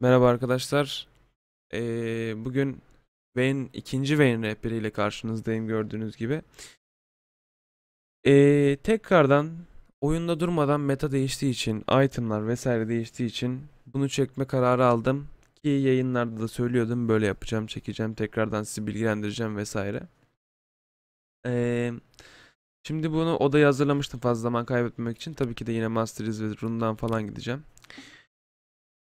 Merhaba arkadaşlar. Ee, bugün Vayne ikinci Vayne rehberiyle karşınızdayım gördüğünüz gibi. Ee, tekrardan oyunda durmadan meta değiştiği için, itemlar vesaire değiştiği için bunu çekme kararı aldım. Ki yayınlarda da söylüyordum böyle yapacağım, çekeceğim, tekrardan sizi bilgilendireceğim vesaire. Ee, şimdi bunu odaya hazırlamıştım fazla zaman kaybetmemek için. Tabii ki de yine Masters ve Rune'dan falan gideceğim.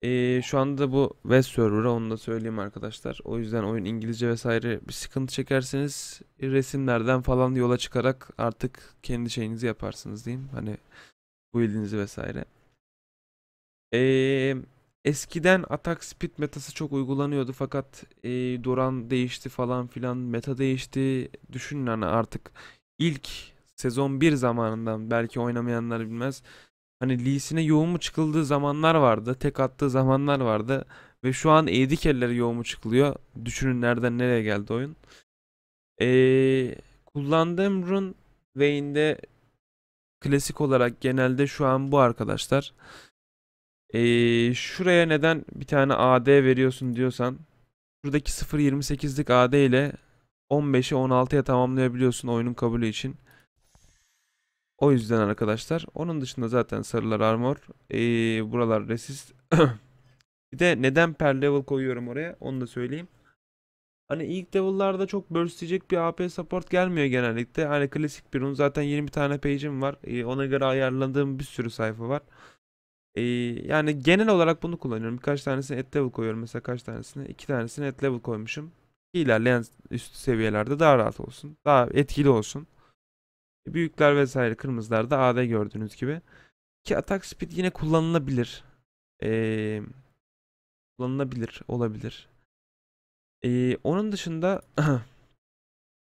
Ee, şu anda bu West server'a onu da söyleyeyim arkadaşlar. O yüzden oyun İngilizce vesaire bir sıkıntı çekerseniz resimlerden falan yola çıkarak artık kendi şeyinizi yaparsınız diyeyim. Hani build'inizi vesaire. Ee, eskiden attack speed metası çok uygulanıyordu fakat e, Doran değişti falan filan meta değişti. Düşünün hani artık ilk sezon 1 zamanından belki oynamayanlar bilmez. Hani Lee'sine yoğun mu çıkıldığı zamanlar vardı. Tek attığı zamanlar vardı. Ve şu an AD carry'lere yoğun mu çıkılıyor. Düşünün nereden nereye geldi oyun. Ee, kullandığım run Vayne'de klasik olarak genelde şu an bu arkadaşlar. Ee, şuraya neden bir tane AD veriyorsun diyorsan şuradaki 0.28'lik AD ile 15'i 16'ya tamamlayabiliyorsun oyunun kabulü için. O yüzden arkadaşlar. Onun dışında zaten sarılar armor. Ee, buralar resist. bir de neden per level koyuyorum oraya onu da söyleyeyim. Hani ilk level'larda çok burst'leyecek bir AP support gelmiyor genellikle. Hani klasik bir run zaten 20 tane page'im var. Ee, ona göre ayarladığım bir sürü sayfa var. Ee, yani genel olarak bunu kullanıyorum. Birkaç tanesini at level koyuyorum. Mesela kaç tanesini? iki tanesini at level koymuşum. İlerleyen üst seviyelerde daha rahat olsun. Daha etkili olsun. Büyükler vesaire kırmızılar da AD gördüğünüz gibi. Ki attack speed yine kullanılabilir. Ee, kullanılabilir. Olabilir. Ee, onun dışında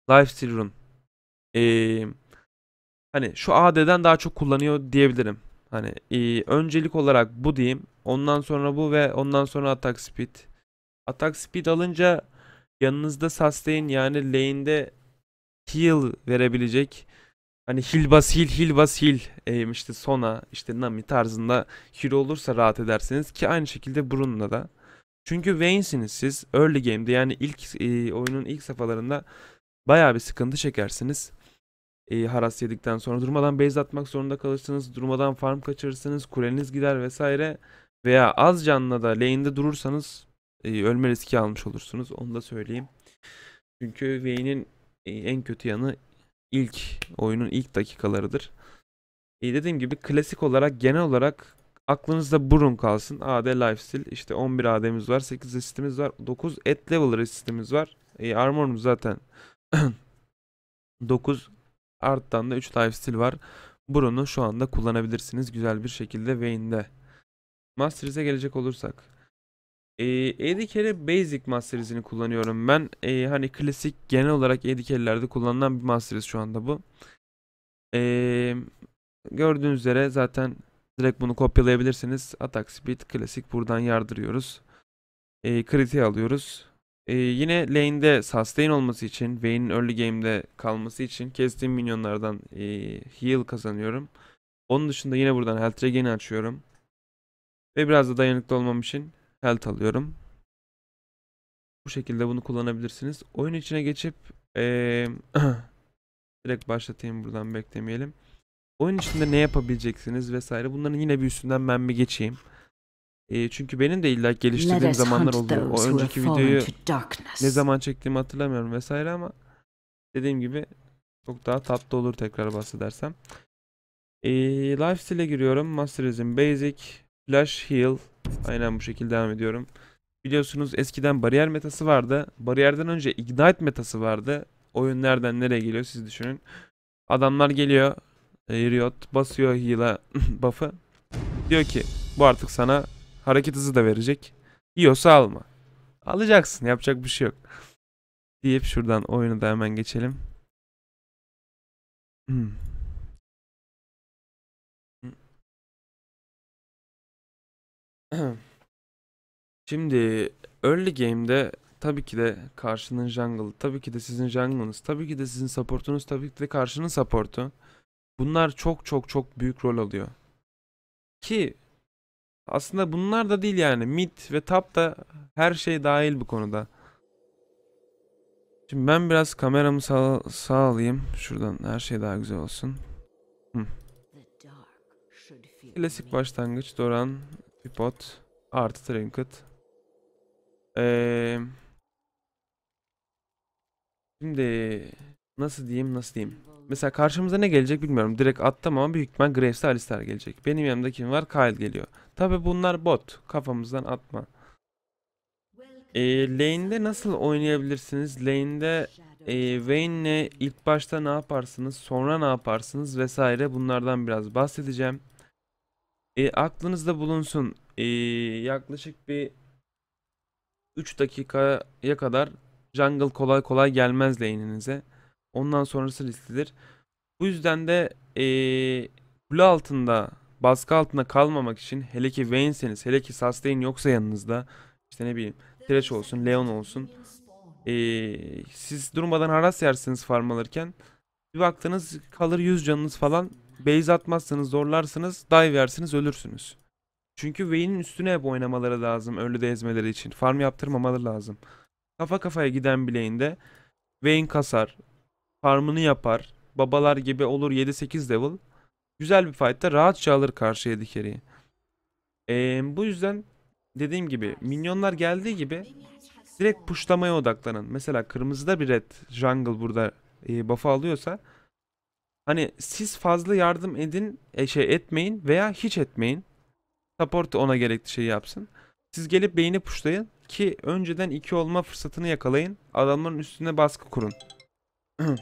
Lifesteal Rune. Ee, hani şu AD'den daha çok kullanıyor diyebilirim. Hani e, öncelik olarak bu diyeyim. Ondan sonra bu ve ondan sonra attack speed. Attack speed alınca yanınızda sustain yani lane'de heal verebilecek Hani Hilbas Hil Hilbas Hil e, işte Sona işte Nami tarzında hero olursa rahat edersiniz ki aynı şekilde Bruno'da da. Çünkü Vayne'siniz siz early game'de yani ilk e, oyunun ilk safhalarında bayağı bir sıkıntı çekersiniz. E, haras yedikten sonra durmadan base atmak zorunda kalırsınız. Durmadan farm kaçırırsınız. Kuleniz gider vesaire. Veya az canlı da lane'de durursanız e, ölme riski almış olursunuz. Onu da söyleyeyim. Çünkü Vayne'in e, en kötü yanı ilk oyunun ilk dakikalarıdır. E dediğim gibi klasik olarak genel olarak aklınızda burun kalsın. AD Lifesteal işte 11 AD'miz var, 8 resistimiz var, 9 et level resistimiz var. E, armorumuz zaten 9 arttan da 3 Lifesteal var. Burun'u şu anda kullanabilirsiniz güzel bir şekilde Vayne'de. Masters'e gelecek olursak. E, AD Carry Basic Masters'ini kullanıyorum ben. E, hani klasik genel olarak AD kullanılan bir Masters şu anda bu. E, gördüğünüz üzere zaten direkt bunu kopyalayabilirsiniz. Attack Speed klasik buradan yardırıyoruz. E, kritiği alıyoruz. E, yine lane'de sustain olması için, Vayne'in early game'de kalması için kestiğim minyonlardan e, heal kazanıyorum. Onun dışında yine buradan health regain'i açıyorum. Ve biraz da dayanıklı olmam için health alıyorum. Bu şekilde bunu kullanabilirsiniz. Oyun içine geçip ee, direkt başlatayım buradan beklemeyelim. Oyun içinde ne yapabileceksiniz vesaire. Bunların yine bir üstünden ben bir geçeyim. E, çünkü benim de illa geliştirdiğim zamanlar oluyor. O önceki videoyu ne zaman çektiğimi hatırlamıyorum vesaire ama dediğim gibi çok daha tatlı olur tekrar bahsedersem. E, lifesteal'e giriyorum. Masterizm Basic, Flash Heal, Aynen bu şekilde devam ediyorum. Biliyorsunuz eskiden bariyer metası vardı. Bariyerden önce ignite metası vardı. Oyun nereden nereye geliyor siz düşünün. Adamlar geliyor. E, Riot basıyor heal'a buff'ı. Diyor ki bu artık sana hareket hızı da verecek. Yiyorsa alma. Alacaksın yapacak bir şey yok. Deyip şuradan oyunu da hemen geçelim. Hmm. Şimdi early game'de tabii ki de karşının jungle, tabii ki de sizin jungle'ınız, tabii ki de sizin supportunuz, tabii ki de karşının supportu. Bunlar çok çok çok büyük rol alıyor. Ki Aslında bunlar da değil yani. Mid ve top da her şey dahil bu konuda. Şimdi ben biraz kameramı sağ, sağ alayım. Şuradan her şey daha güzel olsun. Klasik başlangıç. Doran, Pipot, artı Trinket. Ee, şimdi nasıl diyeyim nasıl diyeyim. Mesela karşımıza ne gelecek bilmiyorum. Direkt attım ama büyük ihtimal Graves'le Alistar gelecek. Benim yanımda kim var? Kyle geliyor. Tabi bunlar bot. Kafamızdan atma. Ee, lane'de nasıl oynayabilirsiniz? Lane'de e, Vayne'le ilk başta ne yaparsınız? Sonra ne yaparsınız? Vesaire bunlardan biraz bahsedeceğim. E, aklınızda bulunsun. E, yaklaşık bir 3 dakikaya kadar jungle kolay kolay gelmez lane'inize. Ondan sonrası risklidir. Bu yüzden de eee kule altında baskı altında kalmamak için hele ki Vayne'seniz hele ki sustain yoksa yanınızda işte ne bileyim Thresh olsun Leon olsun eee, siz durmadan haras yersiniz farm alırken bir baktınız kalır 100 canınız falan base atmazsanız zorlarsınız dive yersiniz ölürsünüz. Çünkü Vayne'in üstüne hep oynamaları lazım ölü de ezmeleri için. Farm yaptırmamaları lazım. Kafa kafaya giden bileğinde Vayne kasar, farmını yapar. Babalar gibi olur 7-8 level. Güzel bir fight'ta rahatça alır karşı Eddie Carry'i. Ee, bu yüzden dediğim gibi minyonlar geldiği gibi direkt pushlamaya odaklanın. Mesela kırmızıda bir red jungle burada e, buff'ı alıyorsa hani siz fazla yardım edin e, şey etmeyin veya hiç etmeyin. Support ona gerekli şeyi yapsın. Siz gelip beyni pushlayın ki önceden 2 olma fırsatını yakalayın. Adamların üstüne baskı kurun.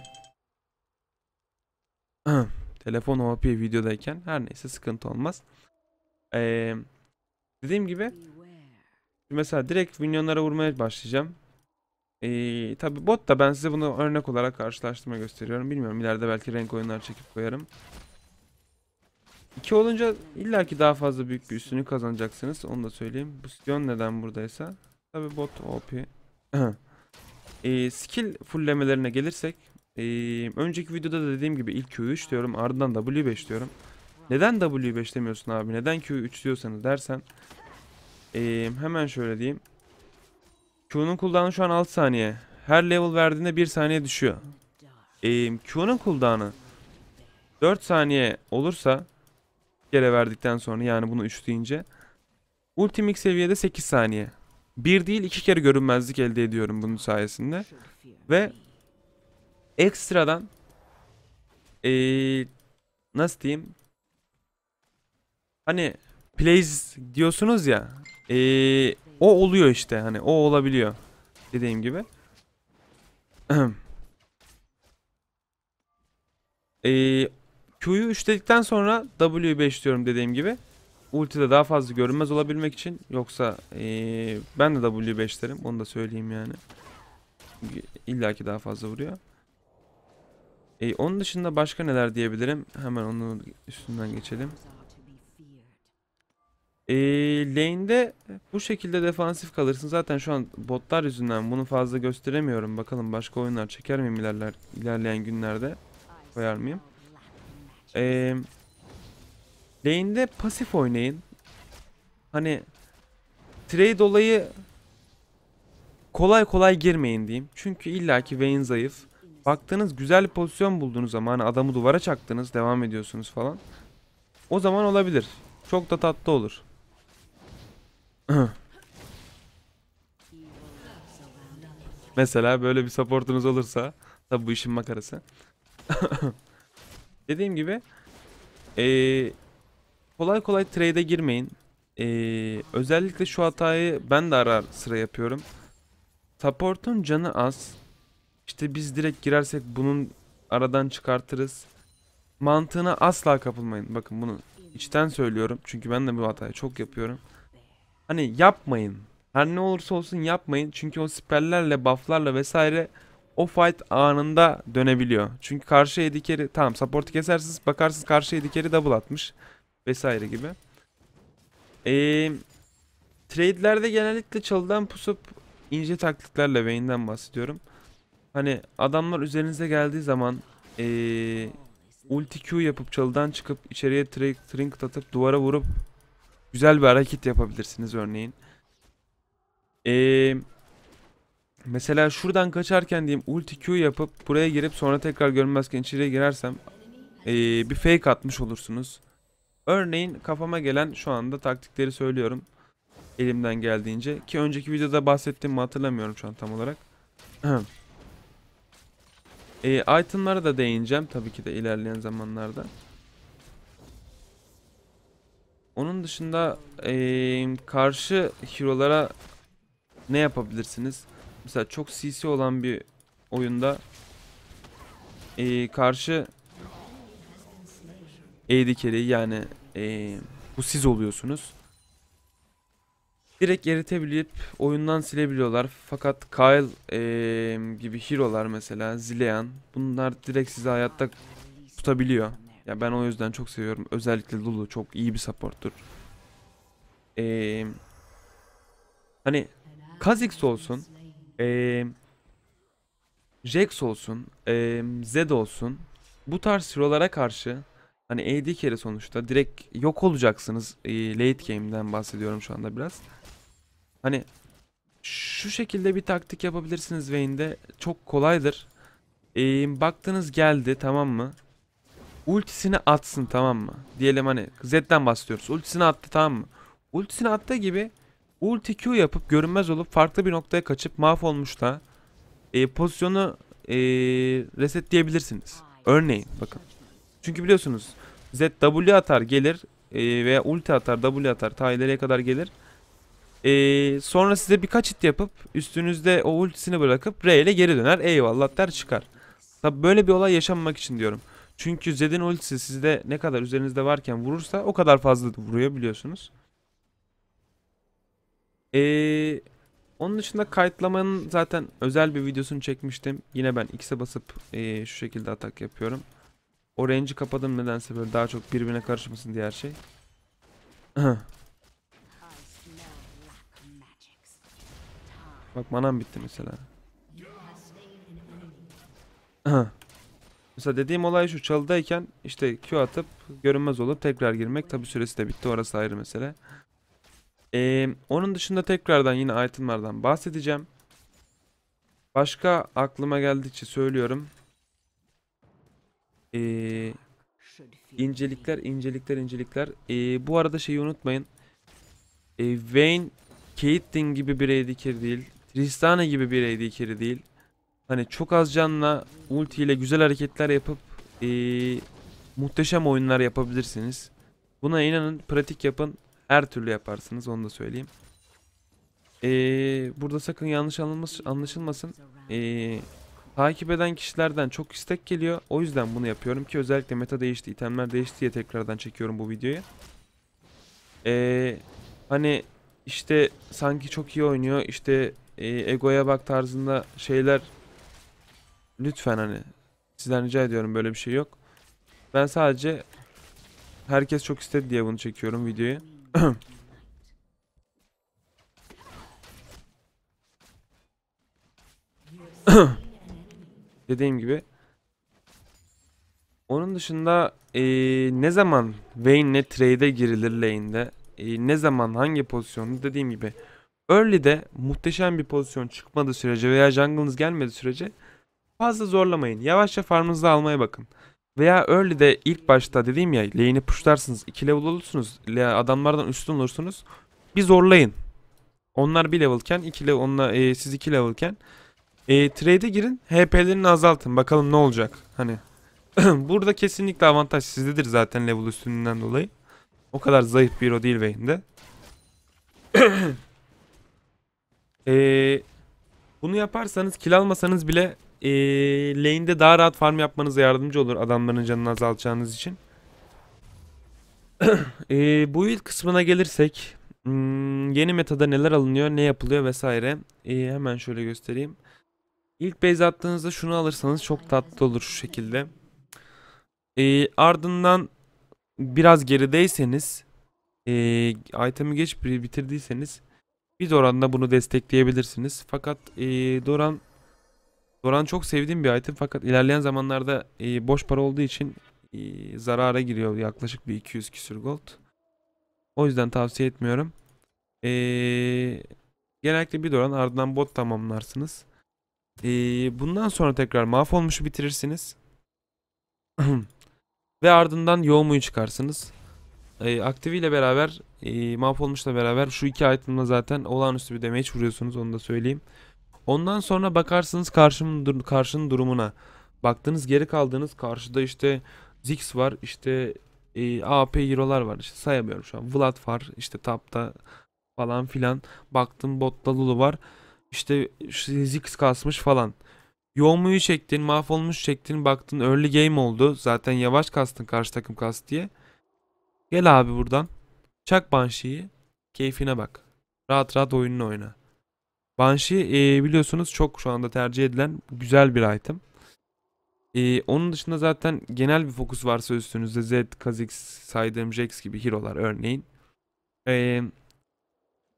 Telefon OP videodayken her neyse sıkıntı olmaz. Ee, dediğim gibi mesela direkt minyonlara vurmaya başlayacağım. Ee, tabi bot da ben size bunu örnek olarak karşılaştırma gösteriyorum. Bilmiyorum ileride belki renk oyunlar çekip koyarım. 2 olunca illaki daha fazla büyük bir üstünlük kazanacaksınız. Onu da söyleyeyim. Bu Sion neden buradaysa. Tabi bot OP. ee, skill fulllemelerine gelirsek. Ee, önceki videoda da dediğim gibi ilk Q3 diyorum. Ardından W5 diyorum. Neden W5 demiyorsun abi? Neden Q3 diyorsanız dersen. Ee, hemen şöyle diyeyim. Q'nun cooldown'u şu an 6 saniye. Her level verdiğinde 1 saniye düşüyor. Ee, Q'nun cooldown'u 4 saniye olursa bir kere verdikten sonra yani bunu 3 deyince ultimik seviyede 8 saniye. Bir değil iki kere görünmezlik elde ediyorum bunun sayesinde. Ve ekstradan ee, nasıl diyeyim hani plays diyorsunuz ya ee, o oluyor işte hani o olabiliyor dediğim gibi. ee, Q'yu 3 dedikten sonra W'yu 5 diyorum dediğim gibi. Ulti'de daha fazla görünmez olabilmek için. Yoksa ee, ben de W5 derim. Onu da söyleyeyim yani. İlla ki daha fazla vuruyor. E, onun dışında başka neler diyebilirim? Hemen onun üstünden geçelim. E, lane'de bu şekilde defansif kalırsın. Zaten şu an botlar yüzünden bunu fazla gösteremiyorum. Bakalım başka oyunlar çeker miyim ilerler, ilerleyen günlerde? Koyar mıyım? Eee... Lane'de pasif oynayın. Hani trade olayı kolay kolay girmeyin diyeyim. Çünkü illaki Vayne zayıf. Baktınız güzel bir pozisyon buldunuz ama hani adamı duvara çaktınız, devam ediyorsunuz falan. O zaman olabilir. Çok da tatlı olur. Mesela böyle bir supportunuz olursa tabi bu işin makarası. Dediğim gibi ee, kolay kolay trade'e girmeyin. Ee, özellikle şu hatayı ben de ara sıra yapıyorum. Support'un canı az. İşte biz direkt girersek bunun aradan çıkartırız. Mantığına asla kapılmayın. Bakın bunu içten söylüyorum. Çünkü ben de bu hatayı çok yapıyorum. Hani yapmayın. Her ne olursa olsun yapmayın. Çünkü o spelllerle, bufflarla vesaire o fight anında dönebiliyor. Çünkü karşı edikeri tamam support'u kesersiniz bakarsınız karşı edikeri double atmış vesaire gibi. Ee, trade'lerde genellikle çalıdan pusup ince taktiklerle Vayne'den bahsediyorum. Hani adamlar üzerinize geldiği zaman ee, ulti Q yapıp çalıdan çıkıp içeriye trinket atıp duvara vurup güzel bir hareket yapabilirsiniz örneğin. Ee, mesela şuradan kaçarken diyeyim ulti Q yapıp buraya girip sonra tekrar görünmezken içeriye girersem ee, bir fake atmış olursunuz. Örneğin kafama gelen şu anda taktikleri söylüyorum. Elimden geldiğince. Ki önceki videoda bahsettiğimi hatırlamıyorum şu an tam olarak. e, itemlara da değineceğim tabii ki de ilerleyen zamanlarda. Onun dışında e, karşı hero'lara ne yapabilirsiniz? Mesela çok CC olan bir oyunda e, karşı AD carry yani e, bu siz oluyorsunuz. Direkt eritebilip oyundan silebiliyorlar. Fakat Kyle e, gibi hero'lar mesela Zilean bunlar direkt sizi hayatta tutabiliyor. Ya ben o yüzden çok seviyorum. Özellikle Lulu çok iyi bir support'tur. E, hani Kha'Zix olsun, e, Jax olsun, e, Zed olsun. Bu tarz hero'lara karşı Hani AD carry sonuçta direkt yok olacaksınız. Ee, late game'den bahsediyorum şu anda biraz. Hani şu şekilde bir taktik yapabilirsiniz Vayne'de. Çok kolaydır. Ee, baktınız geldi tamam mı? Ultisini atsın tamam mı? Diyelim hani Z'den bahsediyoruz. Ultisini attı tamam mı? Ultisini attığı gibi ulti Q yapıp görünmez olup farklı bir noktaya kaçıp mahvolmuş da e, pozisyonu e, resetleyebilirsiniz. Örneğin bakın. Çünkü biliyorsunuz Z W atar gelir e, veya ulti atar W atar ta ileriye kadar gelir. E, sonra size birkaç hit yapıp üstünüzde o ultisini bırakıp R ile geri döner. Eyvallah der çıkar. Tabi böyle bir olay yaşanmamak için diyorum. Çünkü Zed'in ultisi sizde ne kadar üzerinizde varken vurursa o kadar fazla vuruyor biliyorsunuz. Eee onun dışında kayıtlamanın zaten özel bir videosunu çekmiştim. Yine ben X'e basıp eee, şu şekilde atak yapıyorum. O range'i kapadım nedense böyle daha çok birbirine karışmasın diye her şey. Bak manam bitti mesela. mesela dediğim olay şu çalıdayken işte Q atıp görünmez olup tekrar girmek. Tabi süresi de bitti orası ayrı mesele. Ee, onun dışında tekrardan yine itemlardan bahsedeceğim. Başka aklıma geldikçe söylüyorum. Ee, incelikler, incelikler, incelikler. Ee, bu arada şeyi unutmayın. Ee, Vayne, Caitlyn gibi bir AD değil. Tristana gibi bir AD değil. Hani çok az canla ulti ile güzel hareketler yapıp ee, muhteşem oyunlar yapabilirsiniz. Buna inanın, pratik yapın. Her türlü yaparsınız onu da söyleyeyim. Ee, burada sakın yanlış anlaşılmasın. anlaşılmasın. Ee, takip eden kişilerden çok istek geliyor. O yüzden bunu yapıyorum ki özellikle meta değişti, itemler değişti diye tekrardan çekiyorum bu videoyu. Ee, hani işte sanki çok iyi oynuyor. İşte e, egoya bak tarzında şeyler lütfen hani sizden rica ediyorum böyle bir şey yok. Ben sadece herkes çok istedi diye bunu çekiyorum videoyu. Dediğim gibi. Onun dışında eee, ne zaman Vayne'le trade'e girilir lane'de? eee, ne zaman hangi pozisyonda dediğim gibi. Early'de muhteşem bir pozisyon çıkmadığı sürece veya jungle'ınız gelmediği sürece fazla zorlamayın. Yavaşça farmınızı almaya bakın. Veya early'de ilk başta dediğim ya lane'i pushlarsınız. 2 level olursunuz. Adamlardan üstün olursunuz. Bir zorlayın. Onlar 1 level'ken 2 level, onunla, e, siz 2 level'ken e, trade'e girin. HP'lerini azaltın. Bakalım ne olacak. Hani burada kesinlikle avantaj sizdedir zaten level üstünlüğünden dolayı. O kadar zayıf bir hero değil Vayne'de. e, bunu yaparsanız kill almasanız bile e, lane'de daha rahat farm yapmanıza yardımcı olur adamların canını azaltacağınız için. e, bu ilk kısmına gelirsek hmm, yeni metada neler alınıyor, ne yapılıyor vesaire. E, hemen şöyle göstereyim. İlk base attığınızda şunu alırsanız çok tatlı olur şu şekilde. E, ardından biraz gerideyseniz e, item'i geç bitirdiyseniz bir Doran'da bunu destekleyebilirsiniz. Fakat e, Doran Doran çok sevdiğim bir item fakat ilerleyen zamanlarda e, boş para olduğu için e, zarara giriyor yaklaşık bir 200 küsür gold. O yüzden tavsiye etmiyorum. Ee, genellikle bir doran ardından bot tamamlarsınız. Ee, bundan sonra tekrar mahvolmuşu bitirirsiniz. Ve ardından yoğumuyu çıkarsınız. Ee, aktiviyle beraber e, mahvolmuşla beraber şu iki itemla zaten olağanüstü bir damage vuruyorsunuz onu da söyleyeyim. Ondan sonra bakarsınız karşının, karşının durumuna. Baktınız geri kaldığınız karşıda işte Ziggs var işte e, AP hero'lar var işte sayamıyorum şu an. Vlad var işte tapta falan filan. Baktım botta Lulu var. İşte Ziggs kasmış falan. Yoğmuyu çektin, mahvolmuş çektin, baktın early game oldu. Zaten yavaş kastın karşı takım kast diye. Gel abi buradan. Çak Banshee'yi. Keyfine bak. Rahat rahat oyununu oyna. Banshee e, biliyorsunuz çok şu anda tercih edilen güzel bir item. E, onun dışında zaten genel bir fokus varsa üstünüzde Zed, Kha'Zix, saydığım Jax gibi hero'lar örneğin. E,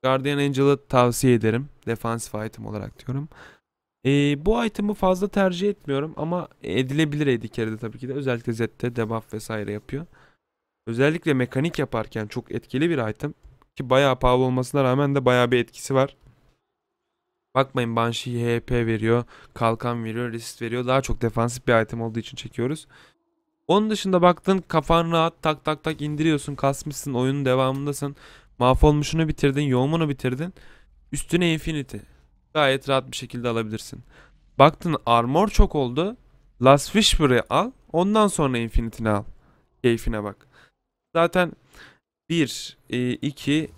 Guardian Angel'ı tavsiye ederim. Defansif item olarak diyorum. E, bu item'ı fazla tercih etmiyorum ama edilebilir AD carry'de tabii ki de. Özellikle Zed'de debuff vesaire yapıyor. Özellikle mekanik yaparken çok etkili bir item. Ki bayağı pahalı olmasına rağmen de bayağı bir etkisi var. Bakmayın Banshee HP veriyor, kalkan veriyor, resist veriyor. Daha çok defansif bir item olduğu için çekiyoruz. Onun dışında baktın kafan rahat tak tak tak indiriyorsun kasmışsın oyunun devamındasın. Mahvolmuşunu bitirdin, yoğumunu bitirdin. Üstüne Infinity. Gayet rahat bir şekilde alabilirsin. Baktın armor çok oldu. Last Whisper'ı al. Ondan sonra Infinity'ni al. Keyfine bak. Zaten 1, 2,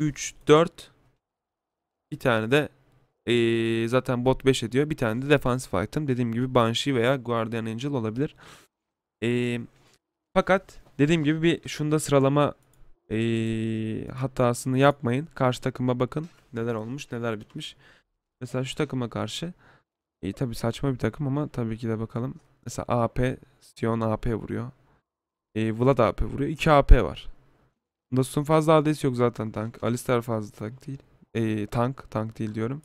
3, 4 bir tane de ee, zaten bot 5 ediyor. Bir tane de defansif item. Dediğim gibi Banshee veya Guardian Angel olabilir. Ee, fakat dediğim gibi bir şunda sıralama ee, hatasını yapmayın. Karşı takıma bakın. Neler olmuş neler bitmiş. Mesela şu takıma karşı e, tabi saçma bir takım ama tabii ki de bakalım. Mesela AP, Sion AP vuruyor. E, Vlad AP vuruyor. 2 AP var. Dostum fazla adresi yok zaten tank. Alistar fazla tank değil. E, tank, tank değil diyorum.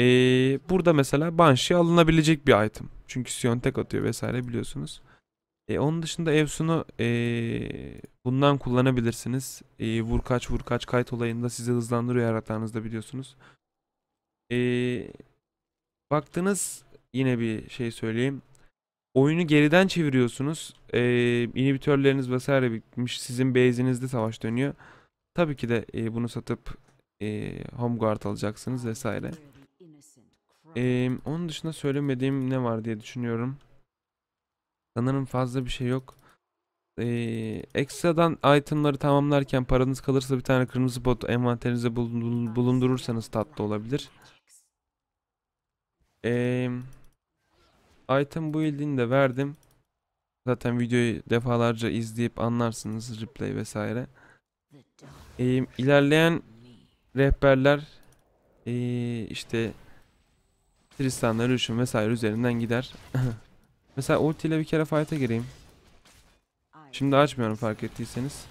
Ee, burada mesela Banshee alınabilecek bir item. Çünkü Sion tek atıyor vesaire biliyorsunuz. Ee, onun dışında Evsun'u ee, bundan kullanabilirsiniz. Ee, vur kaç vur kaç kayıt olayında sizi hızlandırıyor her hatanızda biliyorsunuz. Ee, baktınız yine bir şey söyleyeyim. Oyunu geriden çeviriyorsunuz. Ee, inhibitörleriniz vesaire bitmiş. Sizin base'inizde savaş dönüyor. Tabii ki de ee, bunu satıp e, home guard alacaksınız vesaire. E, onun dışında söylemediğim ne var diye düşünüyorum. Sanırım fazla bir şey yok. E, ekstradan itemları tamamlarken paranız kalırsa bir tane kırmızı bot envanterinize bulun- bulundurursanız tatlı olabilir. E, item build'ini de verdim. Zaten videoyu defalarca izleyip anlarsınız replay vesaire. E, ilerleyen rehberler eee, işte Tristan'la Lucian vesaire üzerinden gider. Mesela ulti ile bir kere fight'a gireyim. Şimdi açmıyorum fark ettiyseniz.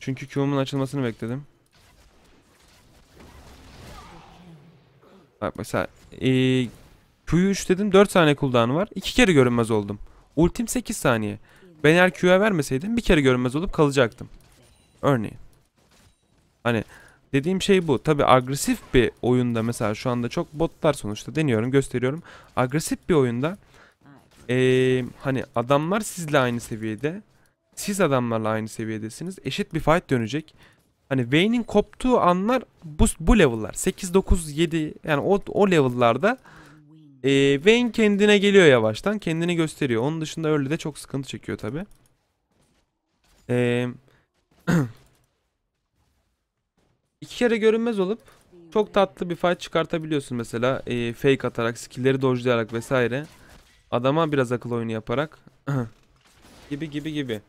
Çünkü Q'umun açılmasını bekledim. Bak mesela eee Q'yu 3 dedim 4 saniye cooldown'u var. 2 kere görünmez oldum. Ultim 8 saniye. Ben eğer Q'ya vermeseydim bir kere görünmez olup kalacaktım. Örneğin. Hani dediğim şey bu. Tabi agresif bir oyunda mesela şu anda çok botlar sonuçta deniyorum gösteriyorum. Agresif bir oyunda eee, hani adamlar sizle aynı seviyede. Siz adamlarla aynı seviyedesiniz. Eşit bir fight dönecek. Hani Vayne'in koptuğu anlar bu, bu level'lar. 8, 9, 7 yani o, o level'larda eee Vayne kendine geliyor yavaştan. Kendini gösteriyor. Onun dışında öyle de çok sıkıntı çekiyor tabi. Eee İki kere görünmez olup çok tatlı bir fight çıkartabiliyorsun mesela e, fake atarak, skill'leri dodge'layarak vesaire. Adama biraz akıl oyunu yaparak gibi gibi gibi.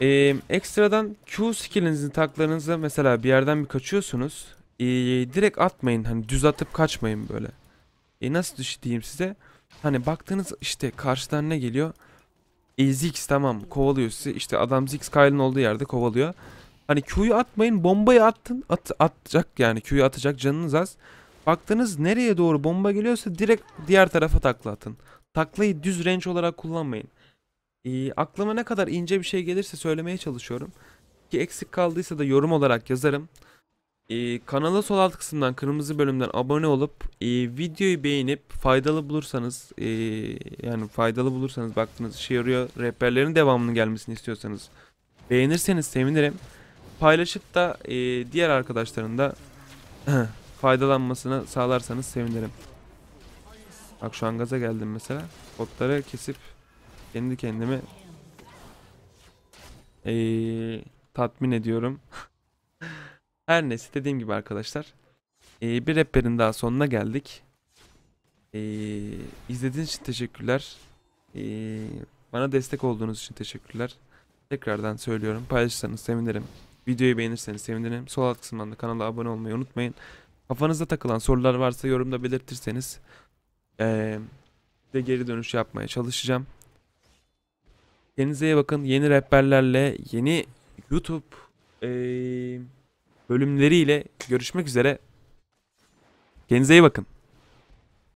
E, ekstradan Q skill'inizin taklarınızı mesela bir yerden bir kaçıyorsunuz. E, direkt atmayın hani düz atıp kaçmayın böyle. E, nasıl diyeyim size? Hani baktığınız işte karşıdan ne geliyor? E, Ziggs tamam kovalıyor sizi. İşte adam Ziggs Kyle'ın olduğu yerde kovalıyor. Hani Q'yu atmayın bombayı attın at, atacak yani Q'yu atacak canınız az. Baktınız nereye doğru bomba geliyorsa direkt diğer tarafa takla atın. Taklayı düz range olarak kullanmayın. Ee, aklıma ne kadar ince bir şey gelirse söylemeye çalışıyorum. Ki eksik kaldıysa da yorum olarak yazarım. Ee, kanala sol alt kısımdan kırmızı bölümden abone olup e, videoyu beğenip faydalı bulursanız e, yani faydalı bulursanız baktığınız işe yarıyor rehberlerin devamının gelmesini istiyorsanız beğenirseniz sevinirim. Paylaşıp da e, diğer arkadaşların da faydalanmasını sağlarsanız sevinirim. Bak şu an gaza geldim mesela. Botları kesip kendi kendimi eee, tatmin ediyorum. Her neyse dediğim gibi arkadaşlar. eee, bir rehberin daha sonuna geldik. Eee izlediğiniz için teşekkürler. Eee, bana destek olduğunuz için teşekkürler. Tekrardan söylüyorum. Paylaşırsanız sevinirim. Videoyu beğenirseniz sevinirim. Sol alt kısımdan da kanala abone olmayı unutmayın. Kafanızda takılan sorular varsa yorumda belirtirseniz eee de geri dönüş yapmaya çalışacağım. Kendinize iyi bakın. Yeni rehberlerle, yeni YouTube eee, bölümleriyle görüşmek üzere. Kendinize iyi bakın.